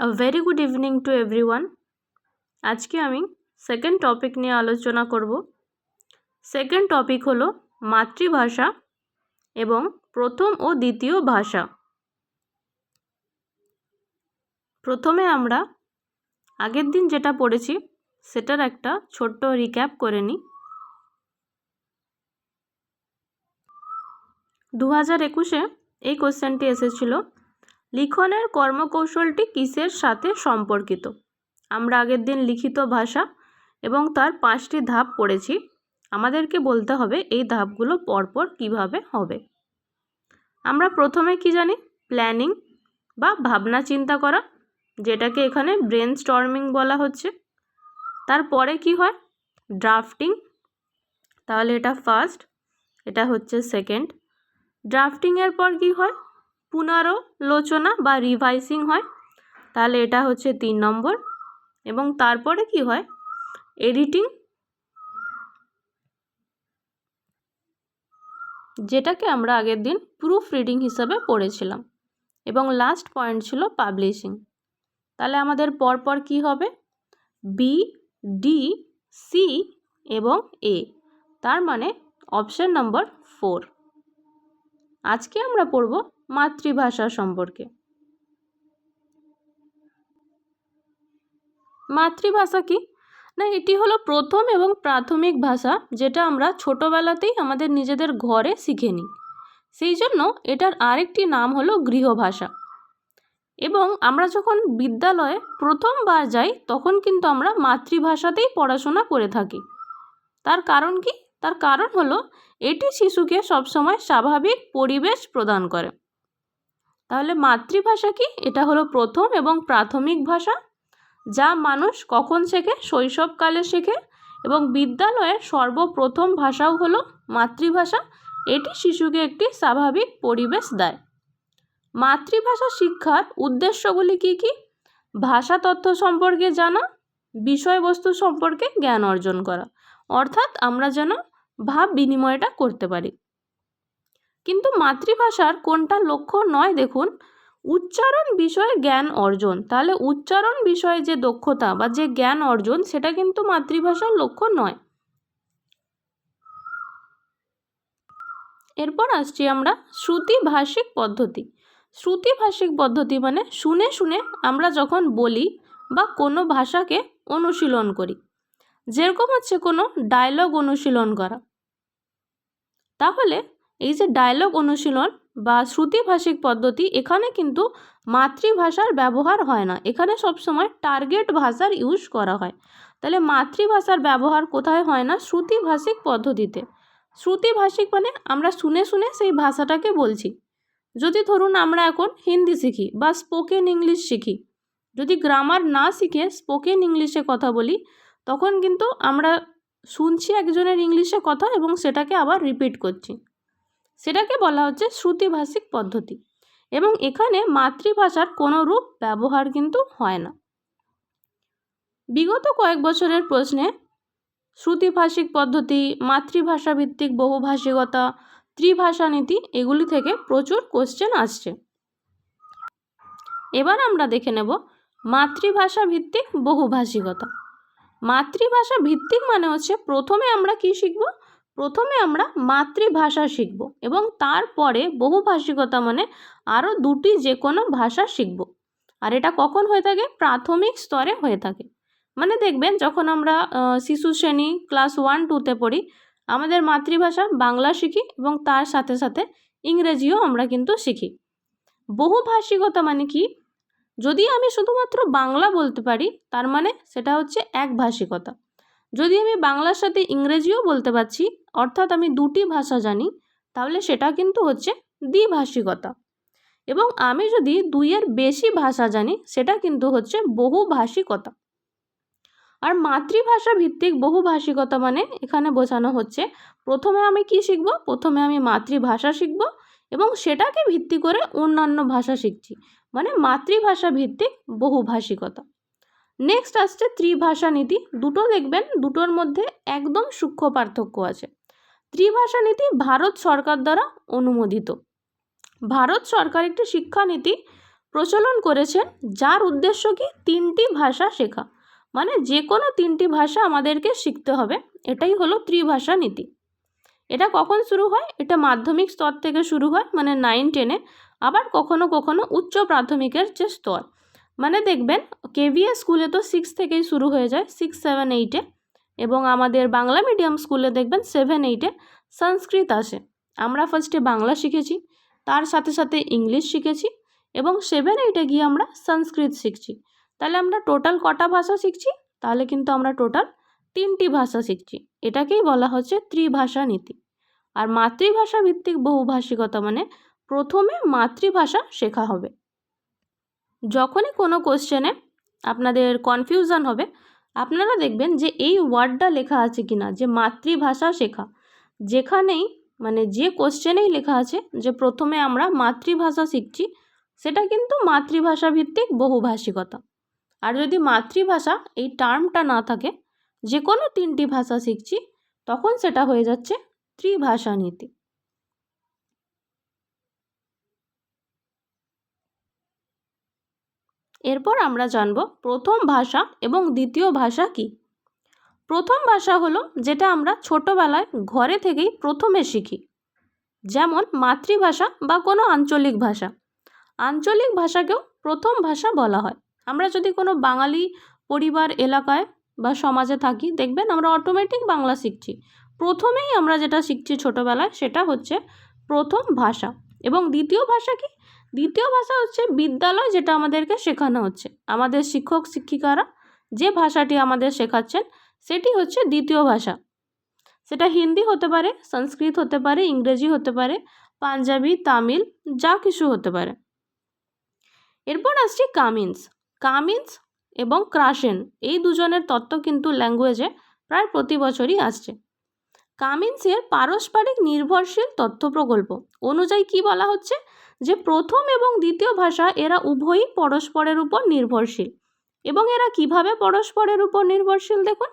A very good evening to everyone আজকে আমি second topic নিয়ে আলোচনা করব। সেকেন্ড টপিক হলো মাতৃভাষা এবং প্রথম ও দ্বিতীয় ভাষা। প্রথমে আমরা আগের দিন যেটা পড়েছি, সেটার একটা ছোট্ট রিক্যাপ করে নিই। দু হাজার একুশে এই কোশ্চেনটি এসেছিল লিখনের কর্মকৌশলটি কিসের সাথে সম্পর্কিত? আমরা আগের দিন লিখিত ভাষা এবং তার পাঁচটি ধাপ পড়েছি। আমাদেরকে বলতে হবে এই ধাপগুলো পরপর কীভাবে হবে। আমরা প্রথমে কি জানি? প্ল্যানিং বা ভাবনা চিন্তা করা, যেটাকে এখানে ব্রেন স্টর্মিং বলা হচ্ছে। তারপরে কি হয়? ড্রাফটিং, তাহলে এটা ফার্স্ট, এটা হচ্ছে সেকেন্ড। ড্রাফটিংয়ের পর কি হয়? পুনরালোচনা বা রিভাইসিং হয়, তাহলে এটা হচ্ছে তিন নম্বর। এবং তারপরে কি হয়? এডিটিং যেটাকে আমরা আগের দিন প্রুফ রিডিং হিসাবে পড়েছিলাম। এবং লাস্ট পয়েন্ট ছিল পাবলিশিং তাহলে আমাদের পরপর কি হবে? বি ডি সি এবং এ তার মানে অপশন নম্বর ফোর আজকে আমরা পড়ব মাতৃভাষা সম্পর্কে। মাতৃভাষা কি? না, এটি হলো প্রথম এবং প্রাথমিক ভাষা যেটা আমরা ছোটোবেলাতেই আমাদের নিজেদের ঘরে শিখে নিই। সেই জন্য এটার আরেকটি নাম হলো গৃহভাষা। এবং আমরা যখন বিদ্যালয়ে প্রথমবার যাই, তখন কিন্তু আমরা মাতৃভাষাতেই পড়াশোনা করে থাকি। তার কারণ কি? তার কারণ হলো এটি শিশুকে সবসময় স্বাভাবিক পরিবেশ প্রদান করে। তাহলে মাতৃভাষা কি? এটা হলো প্রথম এবং প্রাথমিক ভাষা, যা মানুষ কখন শেখে? শৈশবকালে শেখে এবং বিদ্যালয়ের সর্বপ্রথম ভাষাও হলো মাতৃভাষা। এটি শিশুকে একটি স্বাভাবিক পরিবেশ দেয়। মাতৃভাষা শিক্ষার উদ্দেশ্যগুলি কী কী? ভাষা তথ্য সম্পর্কে জানা, বিষয়বস্তু সম্পর্কে জ্ঞান অর্জন করা। অর্থাৎ আমরা যেন ভাব বিনিময়টা করতে পারি। কিন্তু মাতৃভাষার কোনটা লক্ষ্য নয় দেখুন, উচ্চারণ বিষয়ে জ্ঞান অর্জন। তাহলে উচ্চারণ বিষয়ে যে দক্ষতা বা যে জ্ঞান অর্জন, সেটা কিন্তু মাতৃভাষার লক্ষ্য নয়। এরপর আসছি আমরা শ্রুতিভাষিক পদ্ধতি। শ্রুতিভাষিক পদ্ধতি মানে শুনে শুনে আমরা যখন বলি বা কোনো ভাষাকে অনুশীলন করি। যেরকম হচ্ছে কোনো ডায়লগ অনুশীলন করা। তাহলে এই যে ডায়লগ অনুশীলন বা শ্রুতিভাষিক পদ্ধতি, এখানে কিন্তু মাতৃভাষার ব্যবহার হয় না। এখানে সবসময় টার্গেট ভাষার ইউজ করা হয়। তাহলে মাতৃভাষার ব্যবহার কোথায় হয় না? শ্রুতিভাষিক পদ্ধতিতে। শ্রুতিভাষিক মানে আমরা শুনে শুনে সেই ভাষাটাকে বলছি। যদি ধরুন আমরা এখন হিন্দি শিখি বা স্পোকেন ইংলিশ শিখি, যদি গ্রামার না শিখে স্পোকেন ইংলিশে কথা বলি, তখন কিন্তু আমরা শুনছি একজনের ইংলিশে কথা এবং সেটাকে আবার রিপিট করছি। সেটাকে বলা হচ্ছে শ্রুতিভাষিক পদ্ধতি। এবং এখানে মাতৃভাষার কোনো রূপ ব্যবহার কিন্তু হয় না। বিগত কয়েক বছরের প্রশ্নে শ্রুতিভাষিক পদ্ধতি মাতৃভাষা ভিত্তিক বহুভাষিকতা, ত্রিভাষা নীতি এগুলি থেকে প্রচুর কোশ্চেন আসছে। এবার আমরা দেখে নেব মাতৃভাষা ভিত্তিক বহুভাষিকতা। মাতৃভাষা ভিত্তিক মানে হচ্ছে প্রথমে আমরা কি শিখব? প্রথমে আমরা মাতৃভাষা শিখব এবং তারপরে বহুভাষিকতা মানে আরও দুটি যে কোনো ভাষা শিখব। আর এটা কখন হয়ে থাকে? প্রাথমিক স্তরে হয়ে থাকে। মানে দেখবেন যখন আমরা শিশু শ্রেণি ক্লাস ওয়ান টুতে পড়ি, আমাদের মাতৃভাষা বাংলা শিখি এবং তার সাথে সাথে ইংরেজিও আমরা কিন্তু শিখি। বহুভাষিকতা মানে কি? যদি আমি শুধুমাত্র বাংলা বলতে পারি, তার মানে সেটা হচ্ছে একভাষিকতা। যদি আমি বাংলার সাথে ইংরেজিও বলতে পারছি অর্থাৎ আমি দুটি ভাষা জানি, তাহলে সেটা কিন্তু হচ্ছে দ্বিভাষিকতা। এবং আমি যদি দুইয়ের বেশি ভাষা জানি, সেটা কিন্তু হচ্ছে বহুভাষিকতা। আর মাতৃভাষা ভিত্তিক বহুভাষিকতা মানে এখানে বোঝানো হচ্ছে, প্রথমে আমি কি শিখব? প্রথমে আমি মাতৃভাষা শিখব এবং সেটাকে ভিত্তি করে অন্যান্য ভাষা শিখছি মানে মাতৃভাষা ভিত্তিক বহুভাষিকতা। নেক্সট আসছে ত্রিভাষা নীতি। দুটো দেখবেন, দুটোর মধ্যে একদম সূক্ষ্ম পার্থক্য আছে। ত্রিভাষা নীতি ভারত সরকার দ্বারা অনুমোদিত। ভারত সরকার একটি শিক্ষানীতি প্রচলন করেছেন, যার উদ্দেশ্য কি? তিনটি ভাষা শেখা। মানে যে কোনো তিনটি ভাষা আমাদেরকে শিখতে হবে। এটাই হলো ত্রিভাষা নীতি। এটা কখন শুরু হয়? এটা মাধ্যমিক স্তর থেকে শুরু হয় মানে নাইন টেনে আবার কখনো কখনো উচ্চ প্রাথমিকের যে স্তর। মানে দেখবেন কেভিএস স্কুলে তো সিক্স থেকেই শুরু হয়ে যায় সিক্স সেভেন এইটে এবং আমাদের বাংলা মিডিয়াম স্কুলে দেখবেন সেভেন এইটে সংস্কৃত আসে। আমরা ফার্স্টে বাংলা শিখেছি, তার সাথে সাথে ইংলিশ শিখেছি এবং সেভেন এইটে গিয়ে আমরা সংস্কৃত শিখছি। তাহলে আমরা টোটাল কটা ভাষা শিখছি? তাহলে কিন্তু আমরা টোটাল তিনটি ভাষা শিখছি। এটাকেই বলা হচ্ছে ত্রিভাষা নীতি। আর মাতৃভাষা ভিত্তিক বহুভাষিকতা মানে প্রথমে মাতৃভাষা শেখা হবে। যখনই কোনো কোশ্চেনে আপনাদের কনফিউশন হবে আপনারা দেখবেন যে এই ওয়ার্ডটা লেখা আছে কি না যে মাতৃভাষা শেখা। যেখানেই মানে যে কোশ্চেনেই লেখা আছে যে প্রথমে আমরা মাতৃভাষা শিখছি, সেটা কিন্তু মাতৃভাষা ভিত্তিক বহুভাষিকতা। আর যদি মাতৃভাষা এই টার্মটা না থাকে, যে কোনো তিনটি ভাষা শিখছি, তখন সেটা হয়ে যাচ্ছে ত্রিভাষা নীতি। এরপর আমরা জানব প্রথম ভাষা এবং দ্বিতীয় ভাষা কি। প্রথম ভাষা হলো যেটা আমরা ছোটোবেলায় ঘরে থেকেই প্রথমে শিখি, যেমন মাতৃভাষা বা কোনো আঞ্চলিক ভাষা। আঞ্চলিক ভাষাকেও প্রথম ভাষা বলা হয়। আমরা যদি কোনো বাঙালি পরিবার এলাকায় বা সমাজে থাকি, দেখবেন আমরা অটোমেটিক বাংলা শিখছি। প্রথমেই আমরা যেটা শিখছি ছোটোবেলায় সেটা হচ্ছে প্রথম ভাষা। এবং দ্বিতীয় ভাষা কি? দ্বিতীয় ভাষা হচ্ছে বিদ্যালয়, যেটা আমাদেরকে শেখানো হচ্ছে। আমাদের শিক্ষক, শিক্ষিকারা যে ভাষাটি আমাদের শেখাচ্ছেন, সেটি হচ্ছে দ্বিতীয় ভাষা। সেটা হিন্দি হতে পারে, সংস্কৃত হতে পারে, ইংরেজি হতে পারে, পাঞ্জাবি, তামিল, যা কিছু হতে পারে। এরপর আসছি কামিন্স। কামিন্স এবং ক্রাশেন এই দুজনের তত্ত্ব কিন্তু ল্যাঙ্গুয়েজে প্রায় প্রতি বছরই আসছে। কামিন্সের পারস্পরিক নির্ভরশীল তথ্য প্রকল্প অনুযায়ী কি বলা হচ্ছে? যে প্রথম এবং দ্বিতীয় ভাষা এরা উভয়ই পরস্পরের উপর নির্ভরশীল। এবং এরা কীভাবে পরস্পরের উপর নির্ভরশীল দেখুন?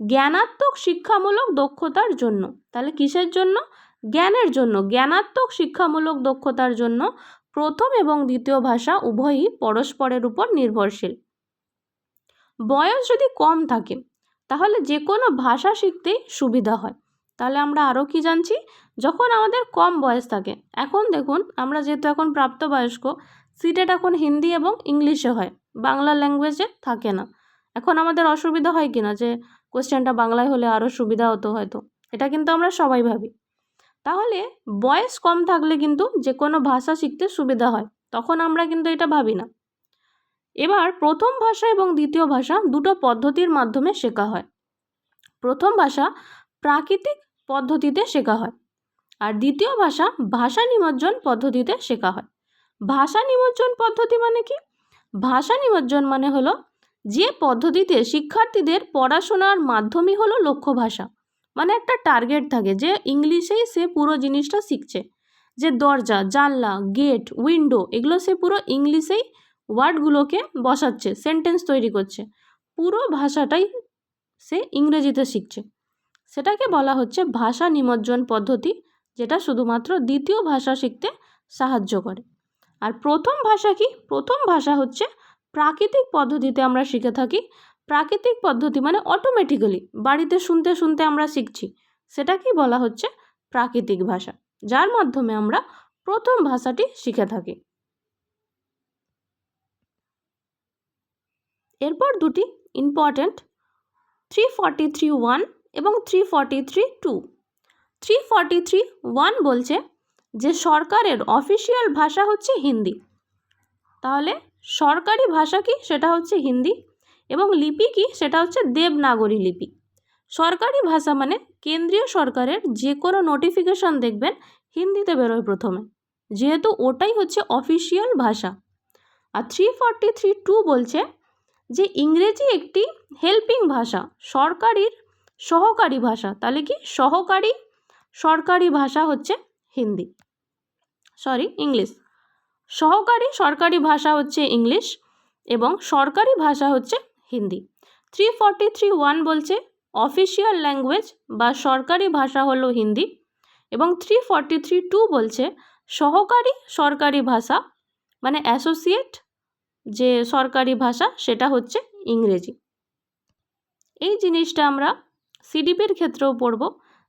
জ্ঞানাত্মক শিক্ষামূলক দক্ষতার জন্য। তাহলে কিসের জন্য? জ্ঞানের জন্য। জ্ঞানাত্মক শিক্ষামূলক দক্ষতার জন্য প্রথম এবং দ্বিতীয় ভাষা উভয়ই পরস্পরের উপর নির্ভরশীল। বয়স যদি কম থাকে, তাহলে যে কোনো ভাষা শিখতেই সুবিধা হয়। তাহলে আমরা আরও কি জানছি? যখন আমাদের কম বয়স থাকে, এখন দেখুন আমরা যেহেতু এখন প্রাপ্তবয়স্ক সিটেট এখন হিন্দি এবং ইংলিশে হয়, বাংলা ল্যাঙ্গুয়েজে থাকে না। এখন আমাদের অসুবিধা হয় কি না যে, কোশ্চেনটা বাংলায় হলে আরও সুবিধা হতো হয়তো, এটা কিন্তু আমরা সবাই ভাবি। তাহলে বয়স কম থাকলে কিন্তু যে কোনো ভাষা শিখতে সুবিধা হয়, তখন আমরা কিন্তু এটা ভাবি না। এবার প্রথম ভাষা এবং দ্বিতীয় ভাষা দুটো পদ্ধতির মাধ্যমে শেখা হয়। প্রথম ভাষা প্রাকৃতিক পদ্ধতিতে শেখা হয়। আর দ্বিতীয় ভাষা ভাষা নিমজ্জন পদ্ধতিতে শেখা হয়। ভাষা নিমজ্জন পদ্ধতি মানে কি? ভাষা নিমজ্জন মানে হলো যে পদ্ধতিতে শিক্ষার্থীদের পড়াশোনার মাধ্যমই হলো লক্ষ্য ভাষা। মানে একটা টার্গেট থাকে যে ইংলিশেই সে পুরো জিনিসটা শিখছে। যে দরজা, জানলা গেট উইন্ডো এগুলো সে পুরো ইংলিশেই ওয়ার্ডগুলোকে বসাচ্ছে সেন্টেন্স তৈরি করছে। পুরো ভাষাটাই সে ইংরেজিতে শিখছে। সেটাকে বলা হচ্ছে ভাষা নিমজ্জন পদ্ধতি, যেটা শুধুমাত্র দ্বিতীয় ভাষা শিখতে সাহায্য করে। আর প্রথম ভাষা কি? প্রথম ভাষা হচ্ছে প্রাকৃতিক পদ্ধতিতে আমরা শিখে থাকি। প্রাকৃতিক পদ্ধতি মানে অটোমেটিক্যালি বাড়িতে শুনতে শুনতে আমরা শিখছি। সেটাকেই বলা হচ্ছে প্রাকৃতিক ভাষা, যার মাধ্যমে আমরা প্রথম ভাষাটি শিখে থাকি। এরপর দুটি important three forty three one এবং three forty three two three forty three one বলছে যে সরকারের অফিসিয়াল ভাষা হচ্ছে হিন্দি। তাহলে সরকারি ভাষা কি? সেটা হচ্ছে হিন্দি এবং লিপি কি? সেটা হচ্ছে দেবনাগরী লিপি। সরকারি ভাষা মানে কেন্দ্রীয় সরকারের যে কোনো নোটিফিকেশন দেখবেন হিন্দিতে বেরোয় প্রথমে। যেহেতু ওটাই হচ্ছে অফিসিয়াল ভাষা। আর থ্রি ফর্টি থ্রি টু বলছে যে ইংরেজি একটি হেল্পিং ভাষা। সরকারির সহকারী ভাষা, তাহলে কি? সহকারী, সরকারি ভাষা হচ্ছে হিন্দি। সরি ইংলিশ সহকারী, সরকারি ভাষা হচ্ছে ইংলিশ এবং সরকারি ভাষা হচ্ছে Hindi. Three forty three one বলছে অফিসিয়াল ল্যাঙ্গুয়েজ বা সরকারি ভাষা হলো হিন্দি এবং থ্রি ফর্টি থ্রি টু বলছে সহকারী, সরকারি ভাষা মানে অ্যাসোসিয়েট যে সরকারি ভাষা সেটা হচ্ছে ইংরেজি। এই জিনিসটা আমরা সিডিপির ক্ষেত্রেও পড়ব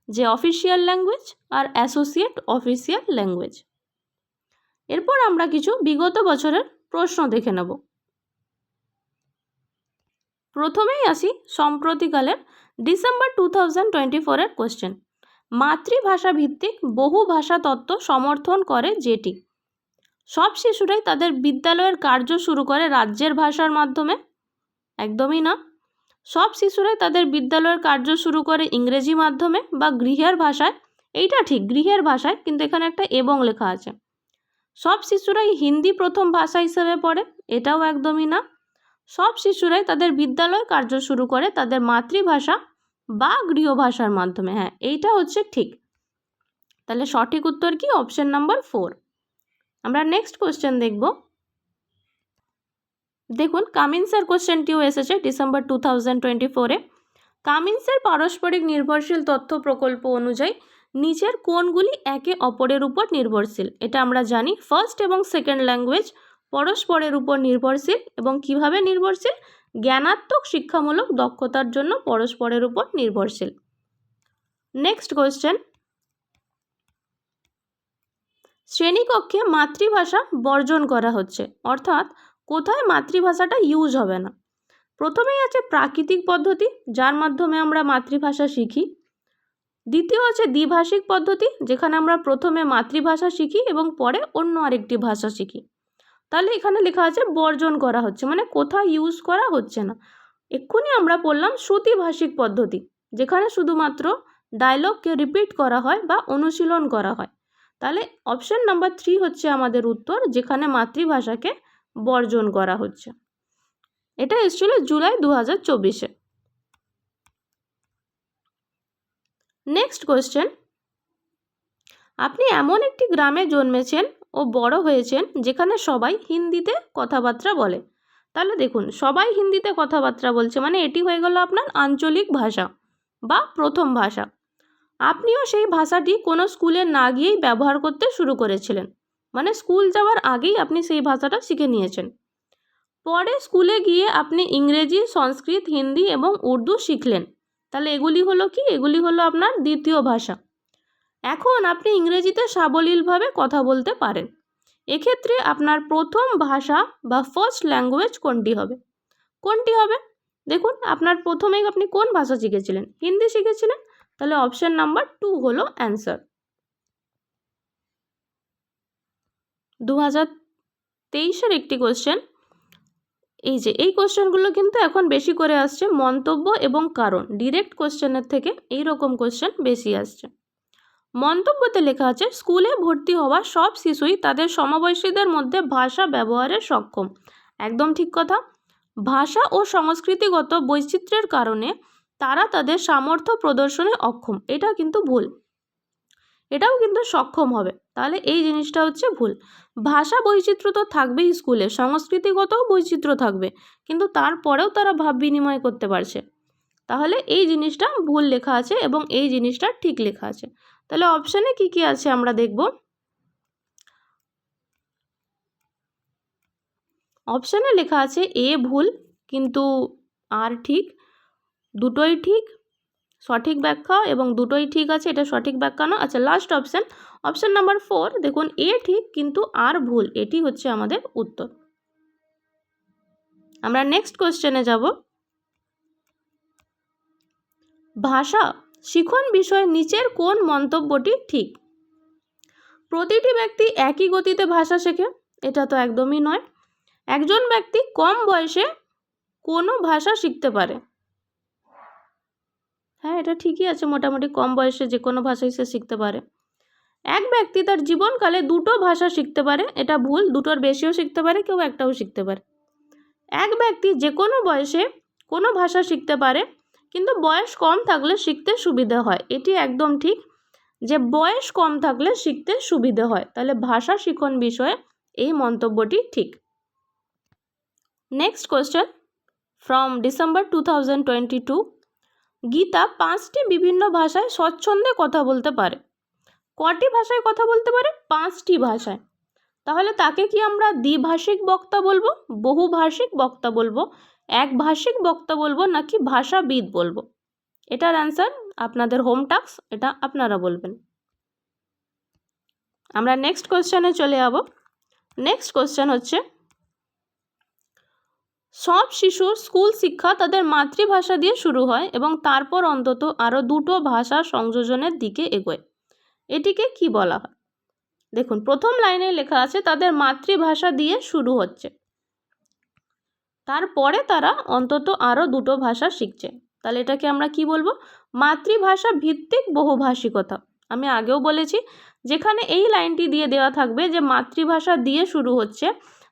যে অফিসিয়াল ল্যাঙ্গুয়েজ আর অ্যাসোসিয়েট অফিসিয়াল ল্যাঙ্গুয়েজ। এরপর আমরা কিছু বিগত বছরের প্রশ্ন দেখে নেব। প্রথমেই আসি সম্প্রতিকালের ডিসেম্বর টু থাউজেন্ড টোয়েন্টি ফোরের কোয়েশ্চেন মাতৃভাষা ভিত্তিক বহু ভাষা তত্ত্ব সমর্থন করে যেটি। সব শিশুরাই তাদের বিদ্যালয়ের কার্য শুরু করে রাজ্যের ভাষার মাধ্যমে। একদমই না। সব শিশুরাই তাদের বিদ্যালয়ের কার্য শুরু করে ইংরেজি মাধ্যমে বা গৃহের ভাষায়। এইটা ঠিক, গৃহের ভাষায়, কিন্তু এখানে একটা এবং লেখা আছে। সব শিশুরাই হিন্দি প্রথম ভাষা হিসেবে পড়ে, এটাও একদমই না। সব শিশুরাই তাদের বিদ্যালয় কার্য শুরু করে তাদের মাতৃভাষা বা গৃহভাষার মাধ্যমে। হ্যাঁ এইটা হচ্ছে ঠিক। তাহলে সঠিক উত্তর কি? অপশন নাম্বার ফোর আমরা নেক্সট কোশ্চেন দেখব। দেখুন কামিন্সের কোশ্চেনটিও এসেছে ডিসেম্বর টু থাউজেন্ড টোয়েন্টি ফোরে কামিন্সের পারস্পরিক নির্ভরশীল তথ্য প্রকল্প অনুযায়ী নিচের কোনগুলি একে অপরের উপর নির্ভরশীল। এটা আমরা জানি ফার্স্ট এবং সেকেন্ড ল্যাঙ্গুয়েজ পরস্পরের উপর নির্ভরশীল এবং কীভাবে নির্ভরশীল? জ্ঞানাত্মক শিক্ষামূলক দক্ষতার জন্য পরস্পরের উপর নির্ভরশীল। নেক্সট কোয়েশ্চেন শ্রেণীকক্ষে মাতৃভাষা বর্জন করা হচ্ছে। অর্থাৎ কোথায় মাতৃভাষাটা ইউজ হবে না। প্রথমেই আছে প্রাকৃতিক পদ্ধতি, যার মাধ্যমে আমরা মাতৃভাষা শিখি। দ্বিতীয় আছে দ্বিভাষিক পদ্ধতি, যেখানে আমরা প্রথমে মাতৃভাষা শিখি এবং পরে অন্য আরেকটি ভাষা শিখি। তাহলে এখানে লেখা আছে বর্জন করা হচ্ছে মানে কোথাও ইউজ করা হচ্ছে না। এক্ষুনি আমরা পড়লাম শ্রুতিভাষিক পদ্ধতি, যেখানে শুধুমাত্র ডায়লগকে রিপিট করা হয় বা অনুশীলন করা হয়। তাহলে অপশন নাম্বার থ্রি হচ্ছে আমাদের উত্তর, যেখানে মাতৃভাষাকে বর্জন করা হচ্ছে। এটা এসেছিল জুলাই দু হাজার চব্বিশে। নেক্সট কোয়েশ্চেন আপনি এমন একটি গ্রামে জন্মেছেন ও বড় হয়েছেন যেখানে সবাই হিন্দিতে কথাবার্তা বলে। তাহলে দেখুন, সবাই হিন্দিতে কথাবার্তা বলছে মানে এটি হয়ে গেল আপনার আঞ্চলিক ভাষা বা প্রথম ভাষা। আপনিও সেই ভাষাটি কোনো স্কুলে না গিয়েই ব্যবহার করতে শুরু করেছিলেন। মানে স্কুল যাওয়ার আগেই আপনি সেই ভাষাটা শিখে নিয়েছেন। পরে স্কুলে গিয়ে আপনি ইংরেজি, সংস্কৃত, হিন্দি এবং উর্দু শিখলেন। তাহলে এগুলি হলো কি? এগুলি হলো আপনার দ্বিতীয় ভাষা। এখন আপনি ইংরেজিতে সাবলীলভাবে কথা বলতে পারেন। এক্ষেত্রে আপনার প্রথম ভাষা বা ফার্স্ট ল্যাঙ্গুয়েজ কোনটি হবে? কোনটি হবে? দেখুন, আপনার প্রথমেই আপনি কোন ভাষা শিখেছিলেন? হিন্দি শিখেছিলেন? তাহলে অপশান নাম্বার টু হলো অ্যান্সার দু হাজার তেইশের একটি কোশ্চেন এই যে, এই কোশ্চেনগুলো কিন্তু এখন বেশি করে আসছে মন্তব্য এবং কারণ। ডিরেক্ট কোশ্চেনের থেকে এই রকম কোশ্চেন বেশি আসছে। মন্তব্যতে লেখা আছে, স্কুলে ভর্তি হওয়া সব শিশুই তাদের সমবয়সীদের মধ্যে ভাষা ব্যবহারে সক্ষম। একদম ঠিক কথা। ভাষা ও সংস্কৃতিগত বৈচিত্র্যের কারণে তারা তাদের সামর্থ্য প্রদর্শনে অক্ষম। এটা কিন্তু ভুল। এটাও কিন্তু সক্ষম হবে। তাহলে এই জিনিসটা হচ্ছে ভুল। ভাষা বৈচিত্র্য তো থাকবেই স্কুলে, সংস্কৃতিগতও বৈচিত্র্য থাকবে, কিন্তু তারপরেও তারা ভাব বিনিময় করতে পারছে। তাহলে এই জিনিসটা ভুল লেখা আছে এবং এই জিনিসটা ঠিক লেখা আছে। তাহলে অপশানে কি কি আছে আমরা দেখব? অপশানে লেখা আছে এ ভুল, কিন্তু আর ঠিক, দুটোই ঠিক সঠিক ব্যাখ্যা এবং দুটোই ঠিক আছে, এটা সঠিক ব্যাখ্যা না। আচ্ছা last option option number four দেখুন, এ ঠিক কিন্তু আর ভুল, এটি হচ্ছে আমাদের উত্তর। আমরা নেক্সট কোশ্চেনে যাব। ভাষা, শিখন বিষয়ে নিচের কোন মন্তব্যটি ঠিক? প্রতিটি ব্যক্তি একই গতিতে ভাষা শেখে, এটা তো একদমই নয়। একজন ব্যক্তি কম বয়সে কোনো ভাষা শিখতে পারে। হ্যাঁ এটা ঠিকই আছে, মোটামুটি কম বয়সে যে কোনো ভাষাই সে শিখতে পারে। এক ব্যক্তি তার জীবনকালে দুটো ভাষা শিখতে পারে, এটা ভুল, দুটোর বেশিও শিখতে পারে, কেউ একটাও শিখতে পারে। এক ব্যক্তি যে কোনো বয়সে কোনো ভাষা শিখতে পারে, কিন্তু বয়স কম থাকলে শিখতে সুবিধে হয়, এটি একদম ঠিক। যে বয়স কম থাকলে শিখতে সুবিধে হয়, তাহলে ভাষা শিখন বিষয়ে এই মন্তব্যটি ঠিক। Next question from December two thousand twenty two Gita পাঁচটি বিভিন্ন ভাষায় স্বচ্ছন্দে কথা বলতে পারে। কটি ভাষায় কথা বলতে পারে? পাঁচটি ভাষায়। তাহলে তাকে কি আমরা দ্বিভাষিক বক্তা বলব, বহুভাষিক বক্তা বলব, একভাষিক বক্তা বলব নাকি ভাষাবিদ বলব? এটার অ্যান্সার আপনাদের হোম টাস্ক এটা আপনারা বলবেন। আমরা নেক্সট কোশ্চেনে চলে যাব। নেক্সট কোশ্চেন হচ্ছে সব শিশুর স্কুল শিক্ষা তাদের মাতৃভাষা দিয়ে শুরু হয় এবং তারপর অন্তত আরও দুটো ভাষা সংযোজনের দিকে এগোয়। এটিকে কি বলা হয়? দেখুন, প্রথম লাইনে লেখা আছে, তাদের মাতৃভাষা দিয়ে শুরু হচ্ছে। তারপরে তারা অন্তত আরও দুটো ভাষা শিখছে। তাহলে এটাকে আমরা কি বলব? মাতৃভাষা ভিত্তিক বহুভাষিকতা। আমি আগেও বলেছি, যেখানে এই লাইনটি দিয়ে দেওয়া থাকবে যে মাতৃভাষা দিয়ে শুরু হচ্ছে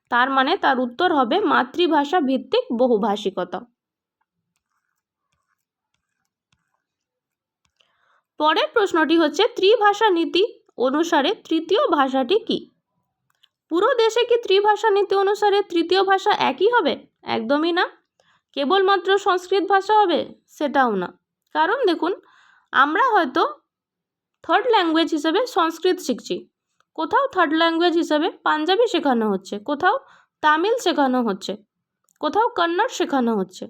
তার মানে তার উত্তর হবে মাতৃভাষা ভিত্তিক বহুভাষিকতা। পরের প্রশ্নটি হচ্ছে ত্রিভাষা নীতি অনুসারে তৃতীয় ভাষাটি কি? পুরো দেশে কি ত্রিভাষা নীতি অনুসারে তৃতীয় ভাষা একই হবে? একদমই না। কেবলমাত্র সংস্কৃত ভাষা হবে? সেটাও না। কারণ দেখুন, আমরা হয়তো থার্ড ল্যাঙ্গুয়েজ হিসেবে সংস্কৃত শিখছি। কোথাও থার্ড ল্যাঙ্গুয়েজ হিসেবে পাঞ্জাবি শেখানো হচ্ছে, কোথাও তামিল শেখানো হচ্ছে, কোথাও কন্নড় শেখানো হচ্ছে।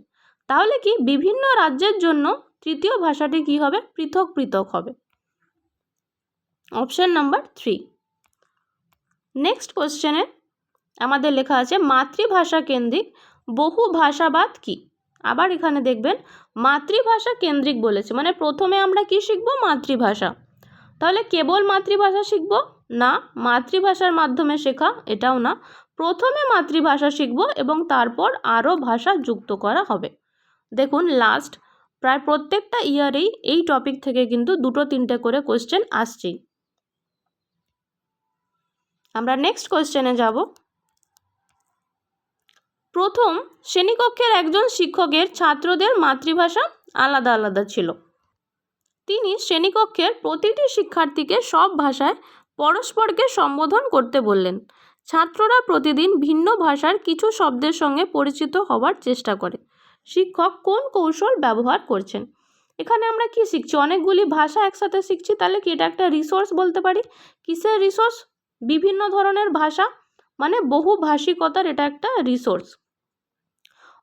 তাহলে কি বিভিন্ন রাজ্যের জন্য তৃতীয় ভাষাটি কি হবে? পৃথক পৃথক হবে। অপশন নাম্বার থ্রি নেক্সট কোশ্চেনে আমাদের লেখা আছে মাতৃভাষা কেন্দ্রিক বহু ভাষাবাদ কি? আবার এখানে দেখবেন মাতৃভাষা কেন্দ্রিক বলেছে মানে প্রথমে আমরা কি শিখব? মাতৃভাষা। তাহলে কেবল মাতৃভাষা শিখব? না, মাতৃভাষার মাধ্যমে শেখা এটাও না। প্রথমে মাতৃভাষা শিখব এবং তারপর আরও ভাষা যুক্ত করা হবে। দেখুন লাস্ট প্রায় প্রত্যেকটা ইয়ারেই এই টপিক থেকে কিন্তু দুটো তিনটে করে কোশ্চেন আসছেই। আমরা নেক্সট কোয়েশ্চেনে যাব। প্রথম, শ্রেণীকক্ষের একজন শিক্ষকের ছাত্রদের মাতৃভাষা আলাদা আলাদা ছিল। তিনি শ্রেণীকক্ষের প্রতিটি শিক্ষার্থীকে সব ভাষায় পরস্পরকে সম্বোধন করতে বললেন। ছাত্ররা প্রতিদিন ভিন্ন ভাষার কিছু শব্দের সঙ্গে পরিচিত হওয়ার চেষ্টা করে। শিক্ষক কোন কৌশল ব্যবহার করছেন? এখানে আমরা কি শিখছি? অনেকগুলি ভাষা একসাথে শিখছি, তাহলে কি এটা একটা রিসোর্স বলতে পারি? কিসের রিসোর্স বিভিন্ন ধরনের ভাষা মানে বহু ভাষিকতার এটা একটা রিসোর্স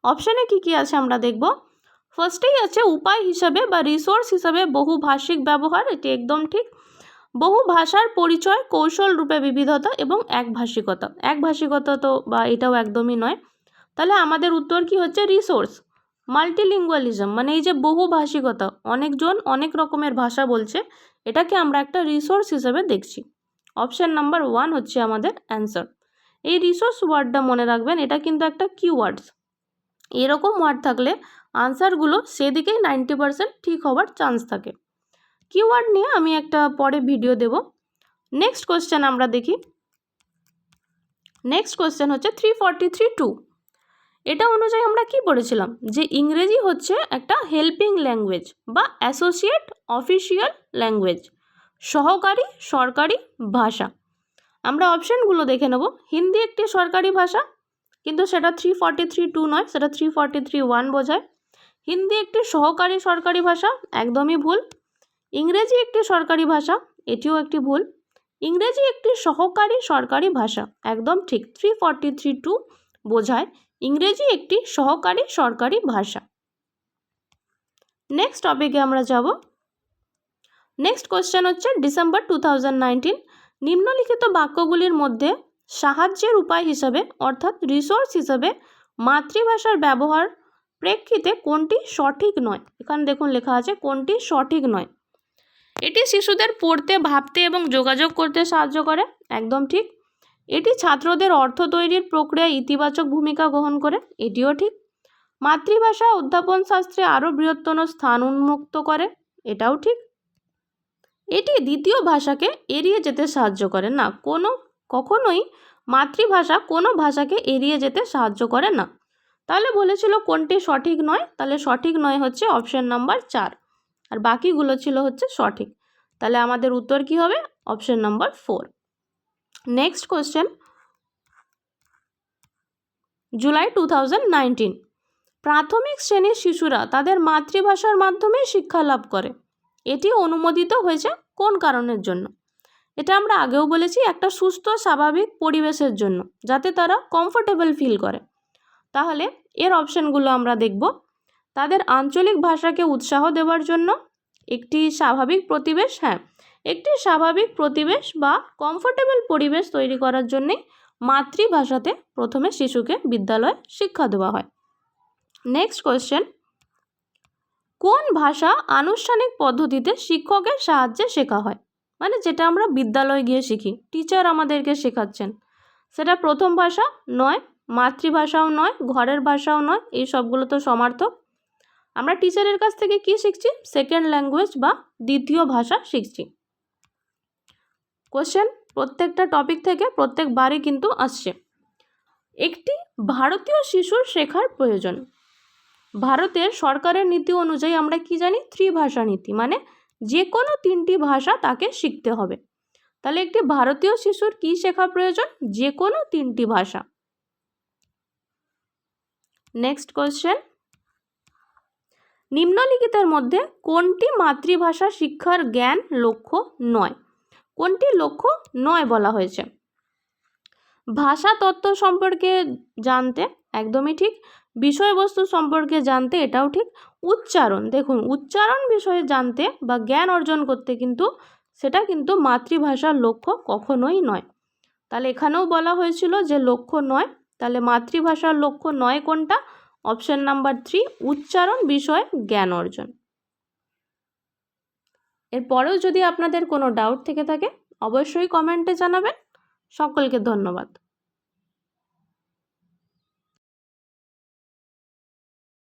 অপশানে কি কি আছে আমরা দেখব? ফার্স্টেই আছে উপায় হিসাবে বা রিসোর্স হিসাবে বহু ভাষিক ব্যবহার, এটি একদম ঠিক। বহু ভাষার পরিচয়, কৌশল রূপে বিবিধতা এবং একভাষিকতা। একভাষিকতা তো বা এটাও একদমই নয়। তাহলে আমাদের উত্তর কি হচ্ছে? রিসোর্স মাল্টিলিঙ্গুয়ালিজম মানে এই যে বহু ভাষিকতা, অনেকজন অনেক রকমের ভাষা বলছে, এটাকে আমরা একটা রিসোর্স হিসেবে দেখছি। অপশান নাম্বার ওয়ান হচ্ছে আমাদের অ্যান্সার এই রিসোর্স ওয়ার্ডটা মনে রাখবেন, এটা কিন্তু একটা কিওয়ার্ডস এরকম ওয়ার্ড থাকলে আনসারগুলো সেদিকেই নাইনটি পারসেন্ট ঠিক হওয়ার চান্স থাকে। কিওয়ার্ড নিয়ে আমি একটা পরে ভিডিও দেব। নেক্সট কোশ্চেন আমরা দেখি। নেক্সট কোশ্চেন হচ্ছে থ্রি ফর্টি থ্রি টু এটা অনুযায়ী আমরা কি পড়েছিলাম? যে ইংরেজি হচ্ছে একটা হেল্পিং ল্যাঙ্গুয়েজ বা অ্যাসোসিয়েট অফিসিয়াল ল্যাঙ্গুয়েজ সহকারী, সরকারি ভাষা। আমরা অপশানগুলো দেখে নেব। হিন্দি একটি সরকারি ভাষা, কিন্তু সেটা থ্রি ফর্টি থ্রি টু নয়, সেটা থ্রি ফর্টি থ্রি ওয়ান বোঝায়। হিন্দি একটি সহকারী, সরকারি ভাষা, একদমই ভুল। ইংরেজি একটি সরকারি ভাষা, এটিও একটি ভুল। ইংরেজি একটি সহকারী সরকারি ভাষা, একদম ঠিক থ্রি ফর্টি থ্রি টু বোঝায় ইংরেজি একটি সহকারী সরকারি ভাষা। নেক্সট টপিকে আমরা যাব। নেক্সট কোয়েশ্চেন হচ্ছে ডিসেম্বর টু নিম্নলিখিত বাক্যগুলির মধ্যে সাহায্যের উপায় হিসাবে, অর্থাৎ রিসোর্স হিসাবে, মাতৃভাষার ব্যবহার প্রেক্ষিতে কোনটি সঠিক নয়? এখানে দেখুন লেখা আছে কোনটি সঠিক নয়। এটি শিশুদের পড়তে, ভাবতে এবং যোগাযোগ করতে সাহায্য করে। একদম ঠিক। এটি ছাত্রদের অর্থ তৈরির প্রক্রিয়ায় ইতিবাচক ভূমিকা গ্রহণ করে। এটিও ঠিক। মাতৃভাষা অধ্যাপন শাস্ত্রে আরও বৃহত্তম স্থান উন্মুক্ত করে। এটাও ঠিক। এটি দ্বিতীয় ভাষাকে এড়িয়ে যেতে সাহায্য করে না। কোনো, কখনোই মাতৃভাষা কোনো ভাষাকে এড়িয়ে যেতে সাহায্য করে না। তাহলে বলেছিল কোনটি সঠিক নয়? তাহলে সঠিক নয় হচ্ছে অপশন নাম্বার চার। আর বাকিগুলো ছিল হচ্ছে সঠিক। তাহলে আমাদের উত্তর কি হবে? Option number four next question July two প্রাথমিক শ্রেণির শিশুরা তাদের মাতৃভাষার মাধ্যমে শিক্ষা লাভ করে। এটি অনুমোদিত হয়েছে কোন কারণের জন্য? এটা আমরা আগেও বলেছি, একটা সুস্থ, স্বাভাবিক পরিবেশের জন্য, যাতে তারা কমফোর্টেবল ফিল করে। তাহলে এর অপশানগুলো আমরা দেখব। তাদের আঞ্চলিক ভাষাকে উৎসাহ দেওয়ার জন্য একটি স্বাভাবিক প্রতিবেশ হ্যাঁ একটি স্বাভাবিক প্রতিবেশ বা কমফোর্টেবল পরিবেশ তৈরি করার জন্যে মাতৃভাষাতে প্রথমে শিশুকে বিদ্যালয়ে শিক্ষা দেওয়া হয়। নেক্সট কোয়েশ্চেন কোন ভাষা আনুষ্ঠানিক পদ্ধতিতে শিক্ষকের সাহায্যে শেখা হয়? মানে যেটা আমরা বিদ্যালয়ে গিয়ে শিখি টিচার আমাদেরকে শেখাচ্ছেন। সেটা প্রথম ভাষা নয়, মাতৃভাষাও নয়, ঘরের ভাষাও নয়, এই সবগুলো তো সমার্থক। আমরা টিচারের কাছ থেকে কি শিখছি? সেকেন্ড ল্যাঙ্গুয়েজ বা দ্বিতীয় ভাষা শিখছি। কোশ্চেন প্রত্যেকটা টপিক থেকে প্রত্যেকবারই কিন্তু আসছে। একটি ভারতীয় শিশুর শেখার প্রয়োজন। ভারতের সরকারের নীতি অনুযায়ী আমরা কি জানি? ত্রিভাষা নীতি মানে যে কোনো তিনটি ভাষা তাকে শিখতে হবে। তাহলে একটি ভারতীয় শিশুর কি শেখা প্রয়োজন? যে কোনো তিনটি ভাষা। নেক্সট কোয়েশ্চেন নিম্নলিখিতের মধ্যে কোনটি মাতৃভাষা শিক্ষার জ্ঞান লক্ষ্য নয়? কোনটি লক্ষ্য নয় বলা হয়েছে? ভাষা তত্ত্ব সম্পর্কে জানতে, একদমই ঠিক। বিষয়বস্তু সম্পর্কে জানতে, এটাও ঠিক। উচ্চারণ, দেখুন, উচ্চারণ বিষয়ে জানতে বা জ্ঞান অর্জন করতে কিন্তু সেটা কিন্তু মাতৃভাষার লক্ষ্য কখনোই নয়। তাহলে এখানেও বলা হয়েছিল যে লক্ষ্য নয়। তাহলে মাতৃভাষার লক্ষ্য নয় কোনটা? অপশন নাম্বার থ্রি উচ্চারণ বিষয়ে জ্ঞান অর্জন। এরপরেও যদি আপনাদের কোনো ডাউট থেকে থাকে, অবশ্যই কমেন্টে জানাবেন। সকলকে ধন্যবাদ।